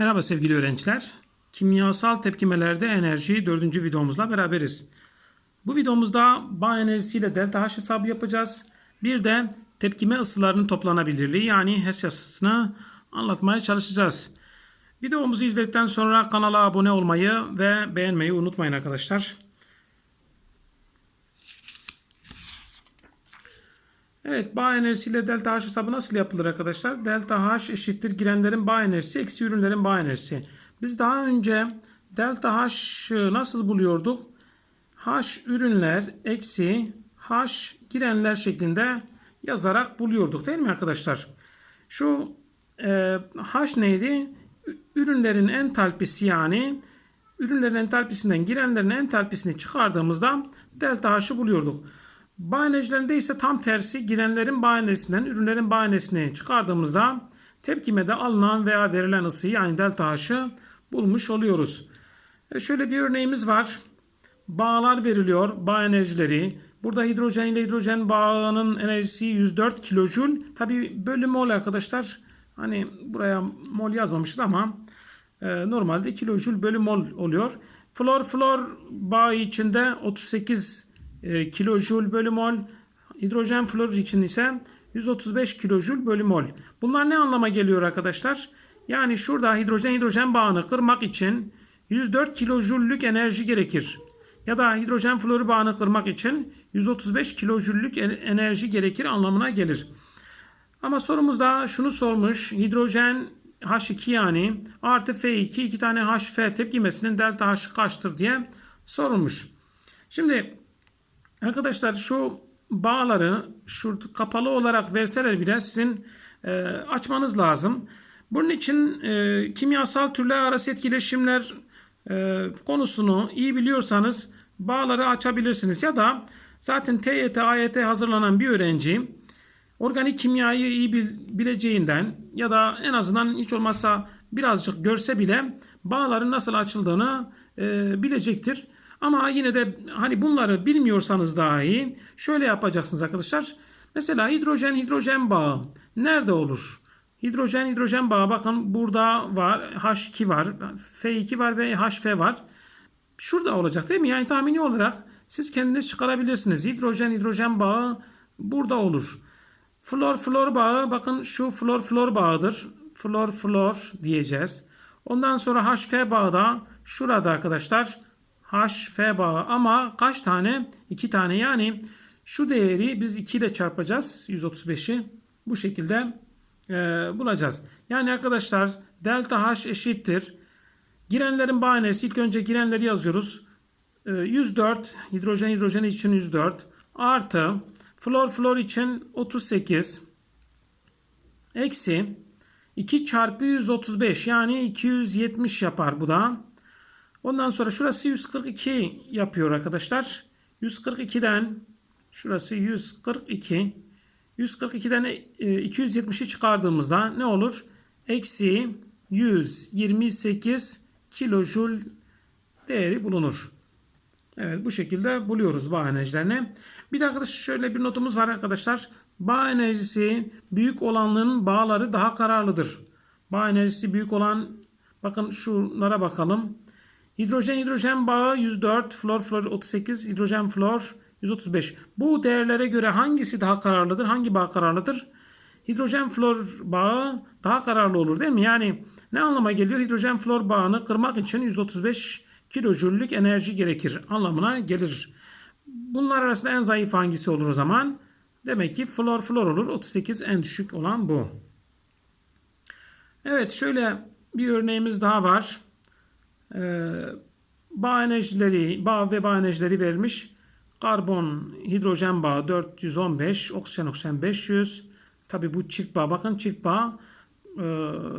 Merhaba sevgili öğrenciler. Kimyasal tepkimelerde enerji dördüncü videomuzla beraberiz. Bu videomuzda bağ enerjisiyle delta H hesabı yapacağız. Bir de tepkime ısılarının toplanabilirliği yani HES yasasını anlatmaya çalışacağız. Videomuzu izledikten sonra kanala abone olmayı ve beğenmeyi unutmayın arkadaşlar. Evet bağ enerjisiyle delta H hesabı nasıl yapılır arkadaşlar? Delta H eşittir girenlerin bağ enerjisi eksi ürünlerin bağ enerjisi. Biz daha önce delta H'ı nasıl buluyorduk? H ürünler eksi H girenler şeklinde yazarak buluyorduk değil mi arkadaşlar? Şu e, H neydi? Ürünlerin entalpisi yani ürünlerin entalpisinden girenlerin entalpisini çıkardığımızda delta H'ı buluyorduk. Bağ enerjilerinde ise tam tersi girenlerin bağ enerjisinden ürünlerin bağ enerjisini çıkardığımızda tepkimede alınan veya verilen ısıyı yani delta H'ı bulmuş oluyoruz. E şöyle bir örneğimiz var. Bağlar veriliyor, bağ enerjileri. Burada hidrojen ile hidrojen bağının enerjisi 104 kilojül. Tabi bölü mol arkadaşlar. Hani buraya mol yazmamışız ama e, normalde kilojül bölü mol oluyor. Flor flor bağı içinde 38 e, kilojül bölü mol. Hidrojen flor için ise 135 kilojül bölü mol. Bunlar ne anlama geliyor arkadaşlar? Yani şurada hidrojen hidrojen bağını kırmak için 104 kilojüllük enerji gerekir. Ya da hidrojen floru bağını kırmak için 135 kilojüllük en- enerji gerekir anlamına gelir. Ama sorumuzda şunu sormuş. Hidrojen H2 yani artı F2 iki tane HF tepkimesinin delta H kaçtır diye sorulmuş. Şimdi arkadaşlar şu bağları şu kapalı olarak verseler bile sizin e, açmanız lazım. Bunun için e, kimyasal türler arası etkileşimler e, konusunu iyi biliyorsanız bağları açabilirsiniz. Ya da zaten TYT, AYT hazırlanan bir öğrenci organik kimyayı iyi bil- bileceğinden ya da en azından hiç olmazsa birazcık görse bile bağların nasıl açıldığını e, bilecektir. Ama yine de hani bunları bilmiyorsanız dahi şöyle yapacaksınız arkadaşlar. Mesela hidrojen hidrojen bağı nerede olur? Hidrojen hidrojen bağı bakın burada var H2 var F2 var ve HF var. Şurada olacak değil mi? Yani tahmini olarak siz kendiniz çıkarabilirsiniz. Hidrojen hidrojen bağı burada olur. Flor flor bağı bakın şu flor flor bağıdır. Flor flor diyeceğiz. Ondan sonra HF bağı da şurada arkadaşlar. HF bağı ama kaç tane? 2 tane yani şu değeri biz 2 ile çarpacağız 135'i. Bu şekilde e, bulacağız. Yani arkadaşlar delta H eşittir. Girenlerin bağ enerjisi ilk önce girenleri yazıyoruz. E, 104 hidrojen hidrojen için 104 artı flor flor için 38 eksi 2 çarpı 135 yani 270 yapar bu da. Ondan sonra şurası 142 yapıyor arkadaşlar. 142'den şurası 142 142'den e, 270'i çıkardığımızda ne olur? Eksi 128 kilojül değeri bulunur. Evet bu şekilde buluyoruz bağ enerjilerini. Bir de arkadaşlar şöyle bir notumuz var arkadaşlar. Bağ enerjisi büyük olanların bağları daha kararlıdır. Bağ enerjisi büyük olan bakın şunlara bakalım. Hidrojen hidrojen bağı 104, flor flor 38, hidrojen flor 135. Bu değerlere göre hangisi daha kararlıdır? Hangi bağ kararlıdır? Hidrojen flor bağı daha kararlı olur değil mi? Yani ne anlama geliyor? Hidrojen flor bağını kırmak için 135 kilojüllük enerji gerekir anlamına gelir. Bunlar arasında en zayıf hangisi olur o zaman? Demek ki flor flor olur. 38 en düşük olan bu. Evet şöyle bir örneğimiz daha var. Ee, bağ enerjileri, bağ ve bağ enerjileri verilmiş. Karbon, hidrojen bağı 415, oksijen oksijen 500. Tabi bu çift bağ. Bakın çift bağ e,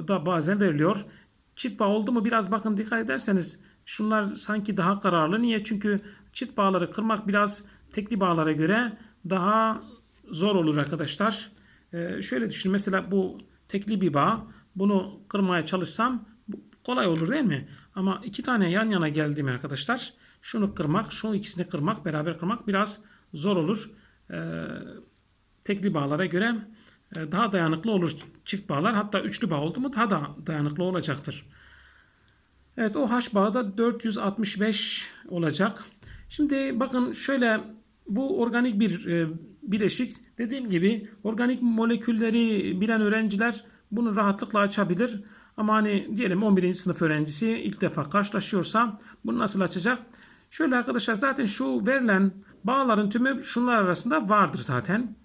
da bazen veriliyor. Çift bağ oldu mu biraz bakın dikkat ederseniz şunlar sanki daha kararlı. Niye? Çünkü çift bağları kırmak biraz tekli bağlara göre daha zor olur arkadaşlar. Ee, şöyle düşünün mesela bu tekli bir bağ. Bunu kırmaya çalışsam kolay olur değil mi? Ama iki tane yan yana geldi mi arkadaşlar? Şunu kırmak, şu ikisini kırmak, beraber kırmak biraz zor olur. Ee, tekli bağlara göre e, daha dayanıklı olur çift bağlar. Hatta üçlü bağ oldu mu daha da dayanıklı olacaktır. Evet o H bağı da 465 olacak. Şimdi bakın şöyle bu organik bir e, bileşik. Dediğim gibi organik molekülleri bilen öğrenciler bunu rahatlıkla açabilir. Ama hani diyelim 11. sınıf öğrencisi ilk defa karşılaşıyorsa bunu nasıl açacak? Şöyle arkadaşlar zaten şu verilen bağların tümü şunlar arasında vardır zaten.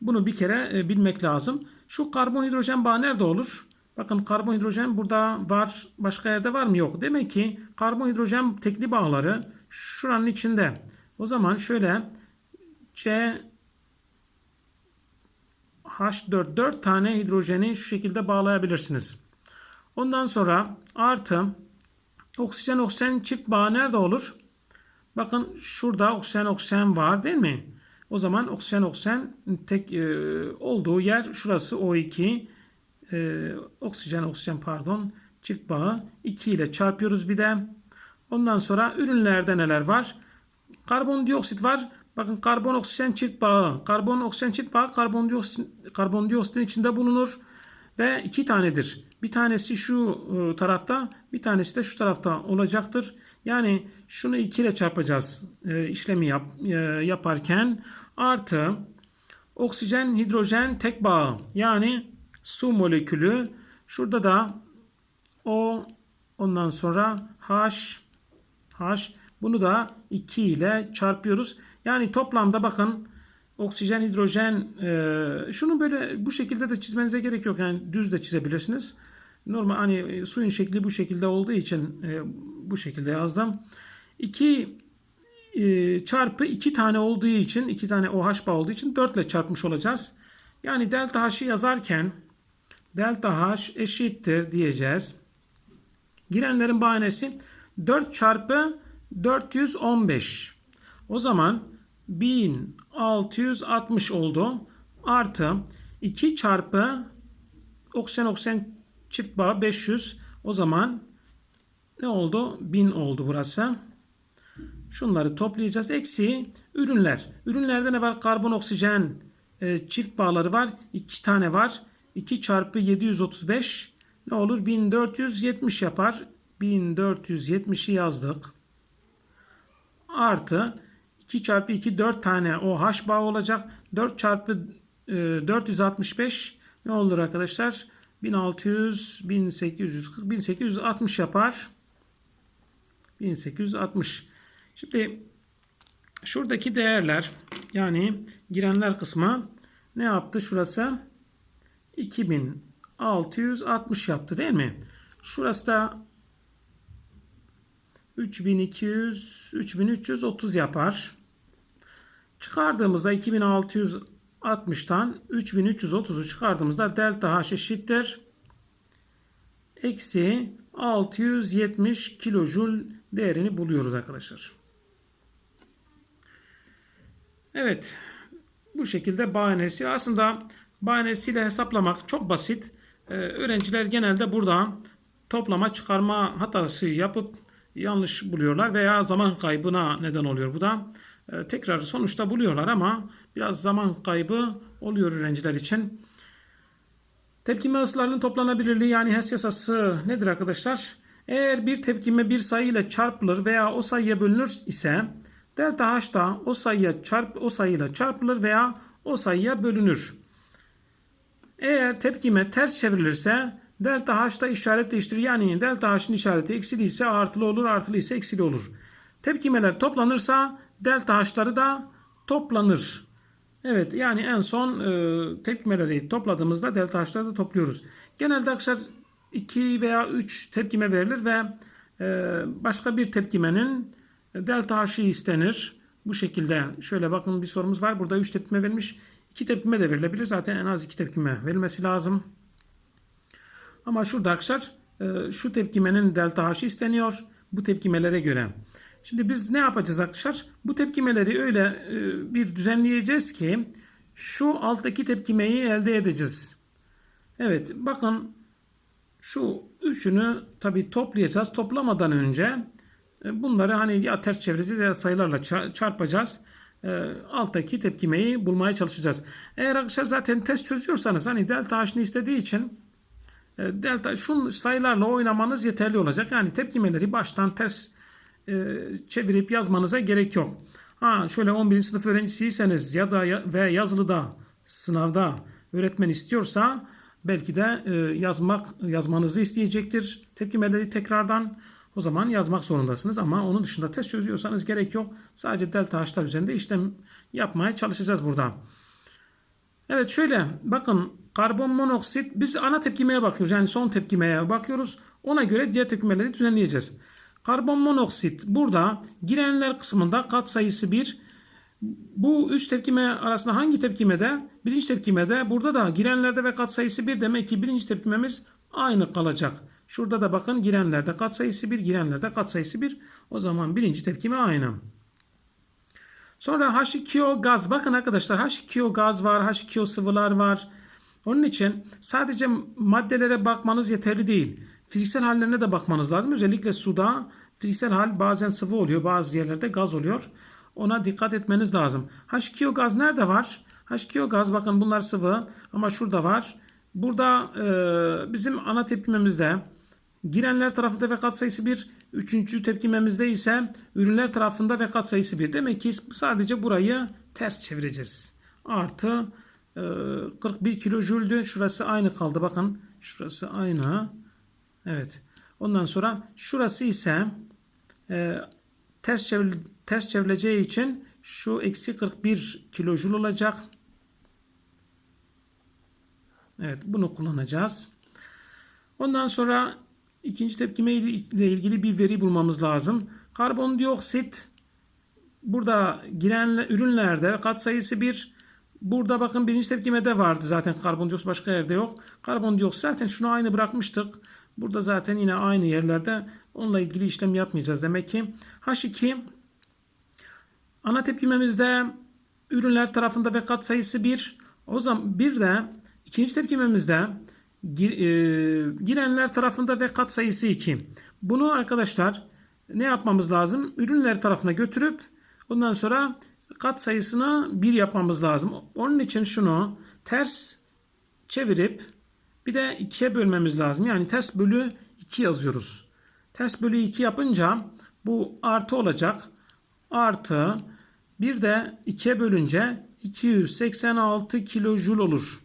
Bunu bir kere e, bilmek lazım. Şu karbon hidrojen bağı nerede olur? Bakın karbon hidrojen burada var. Başka yerde var mı? Yok. Demek ki karbon hidrojen tekli bağları şuranın içinde. O zaman şöyle C H4 4 tane hidrojeni şu şekilde bağlayabilirsiniz. Ondan sonra artı oksijen oksijen çift bağı nerede olur? Bakın şurada oksijen oksijen var değil mi? O zaman oksijen oksijen tek e, olduğu yer şurası O2 e, oksijen oksijen pardon çift bağı 2 ile çarpıyoruz bir de. Ondan sonra ürünlerde neler var? Karbondioksit var. Bakın karbon oksijen çift bağı. Karbon oksijen çift bağı karbondioksit, karbondioksitin içinde bulunur. Ve iki tanedir. Bir tanesi şu e, tarafta, bir tanesi de şu tarafta olacaktır. Yani şunu 2 ile çarpacağız e, işlemi yap, e, yaparken. Artı oksijen hidrojen tek bağı yani su molekülü. Şurada da O ondan sonra H H bunu da 2 ile çarpıyoruz. Yani toplamda bakın oksijen, hidrojen e, şunu böyle bu şekilde de çizmenize gerek yok. Yani düz de çizebilirsiniz. Normal hani e, suyun şekli bu şekilde olduğu için e, bu şekilde yazdım. 2 e, çarpı 2 tane olduğu için 2 tane OH bağı olduğu için 4 ile çarpmış olacağız. Yani delta H'ı yazarken delta H eşittir diyeceğiz. Girenlerin bahanesi 4 çarpı 415. O zaman 1660 oldu. Artı 2 çarpı oksijen oksijen çift bağ 500. O zaman ne oldu? 1000 oldu burası. Şunları toplayacağız. Eksi ürünler. Ürünlerde ne var? Karbon oksijen e, çift bağları var. 2 tane var. 2 çarpı 735 ne olur? 1470 yapar. 1470'i yazdık. Artı 2 çarpı 2 4 tane o H bağı olacak. 4 çarpı e, 465 ne olur arkadaşlar? 1600, 1840, 1860 yapar. 1860. Şimdi şuradaki değerler yani girenler kısmı ne yaptı şurası? 2660 yaptı değil mi? Şurası da 3200 3330 yapar. Çıkardığımızda 2660'tan 3330'u çıkardığımızda delta H eşittir. Eksi 670 kilojul değerini buluyoruz arkadaşlar. Evet. Bu şekilde bağ enerjisi. Aslında bağ enerjisiyle hesaplamak çok basit. Ee, öğrenciler genelde burada toplama çıkarma hatası yapıp yanlış buluyorlar veya zaman kaybına neden oluyor bu da. Ee, tekrar sonuçta buluyorlar ama biraz zaman kaybı oluyor öğrenciler için. Tepkime ısılarının toplanabilirliği yani HES yasası nedir arkadaşlar? Eğer bir tepkime bir sayı ile çarpılır veya o sayıya bölünür ise delta H da o sayıya çarp o sayıyla çarpılır veya o sayıya bölünür. Eğer tepkime ters çevrilirse delta H da işaret değiştirir. Yani delta H'ın işareti eksili ise artılı olur, artılı ise eksili olur. Tepkimeler toplanırsa delta H'ları da toplanır. Evet yani en son e, tepkimeleri topladığımızda delta H'ları da topluyoruz. Genelde arkadaşlar 2 veya 3 tepkime verilir ve e, başka bir tepkimenin delta H'ı istenir. Bu şekilde şöyle bakın bir sorumuz var. Burada 3 tepkime verilmiş. 2 tepkime de verilebilir. Zaten en az 2 tepkime verilmesi lazım. Ama şurada arkadaşlar e, şu tepkimenin delta H'ı isteniyor. Bu tepkimelere göre. Şimdi biz ne yapacağız arkadaşlar? Bu tepkimeleri öyle e, bir düzenleyeceğiz ki şu alttaki tepkimeyi elde edeceğiz. Evet bakın şu üçünü tabi toplayacağız. Toplamadan önce e, bunları hani ya ters çevireceğiz ya sayılarla çarpacağız. Alttaki tepkimeyi bulmaya çalışacağız. Eğer arkadaşlar zaten test çözüyorsanız hani delta h'ını istediği için e, delta şu sayılarla oynamanız yeterli olacak. Yani tepkimeleri baştan ters e, çevirip yazmanıza gerek yok. Ha şöyle 11. sınıf öğrencisiyseniz ya da ya, ve yazılıda sınavda öğretmen istiyorsa belki de e, yazmak yazmanızı isteyecektir. Tepkimeleri tekrardan o zaman yazmak zorundasınız ama onun dışında test çözüyorsanız gerek yok. Sadece delta h'lar üzerinde işlem yapmaya çalışacağız burada. Evet şöyle bakın karbon monoksit biz ana tepkimeye bakıyoruz. Yani son tepkimeye bakıyoruz. Ona göre diğer tepkimeleri düzenleyeceğiz. Karbon monoksit burada girenler kısmında kat sayısı 1. Bu üç tepkime arasında hangi tepkimede? Birinci tepkimede burada da girenlerde ve kat sayısı 1 demek ki birinci tepkimemiz aynı kalacak. Şurada da bakın girenlerde kat sayısı 1, girenlerde kat sayısı 1. O zaman birinci tepkime aynı. Sonra H2O gaz. Bakın arkadaşlar H2O gaz var, H2O sıvılar var. Onun için sadece maddelere bakmanız yeterli değil. Fiziksel hallerine de bakmanız lazım. Özellikle suda fiziksel hal bazen sıvı oluyor, bazı yerlerde gaz oluyor. Ona dikkat etmeniz lazım. H2O gaz nerede var? H2O gaz bakın bunlar sıvı ama şurada var. Burada e, bizim ana tepkimemizde girenler tarafında ve katsayısı 1. Üçüncü tepkimemizde ise ürünler tarafında ve katsayısı 1. Demek ki sadece burayı ters çevireceğiz. Artı e, 41 kilojüldü. Şurası aynı kaldı. Bakın şurası aynı. Evet. Ondan sonra şurası ise e, ters çevir, ters çevrileceği için şu eksi 41 kilojül olacak. Evet bunu kullanacağız. Ondan sonra ikinci tepkime ile ilgili bir veri bulmamız lazım. Karbondioksit burada giren ürünlerde katsayısı 1. Burada bakın birinci tepkimede vardı zaten karbondioksit başka yerde yok. Karbondioksit zaten şunu aynı bırakmıştık. Burada zaten yine aynı yerlerde onunla ilgili işlem yapmayacağız demek ki. H2 ana tepkimemizde ürünler tarafında ve kat sayısı 1. O zaman bir de ikinci tepkimemizde e, girenler tarafında ve kat sayısı 2. Bunu arkadaşlar ne yapmamız lazım? Ürünler tarafına götürüp ondan sonra kat sayısını 1 yapmamız lazım. Onun için şunu ters çevirip bir de 2'ye bölmemiz lazım. Yani ters bölü 2 yazıyoruz. Ters bölü 2 yapınca bu artı olacak. Artı bir de 2'ye bölünce 286 kilojül olur.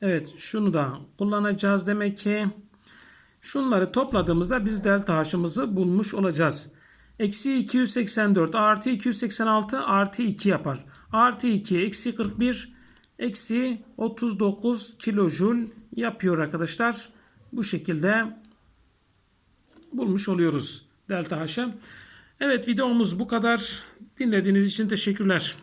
Evet şunu da kullanacağız demek ki. Şunları topladığımızda biz delta H'ımızı bulmuş olacağız. Eksi 284 artı 286 artı 2 yapar. Artı 2 eksi 41 eksi 39 kilojül yapıyor arkadaşlar. Bu şekilde bulmuş oluyoruz delta H'ı. Evet videomuz bu kadar. Dinlediğiniz için teşekkürler.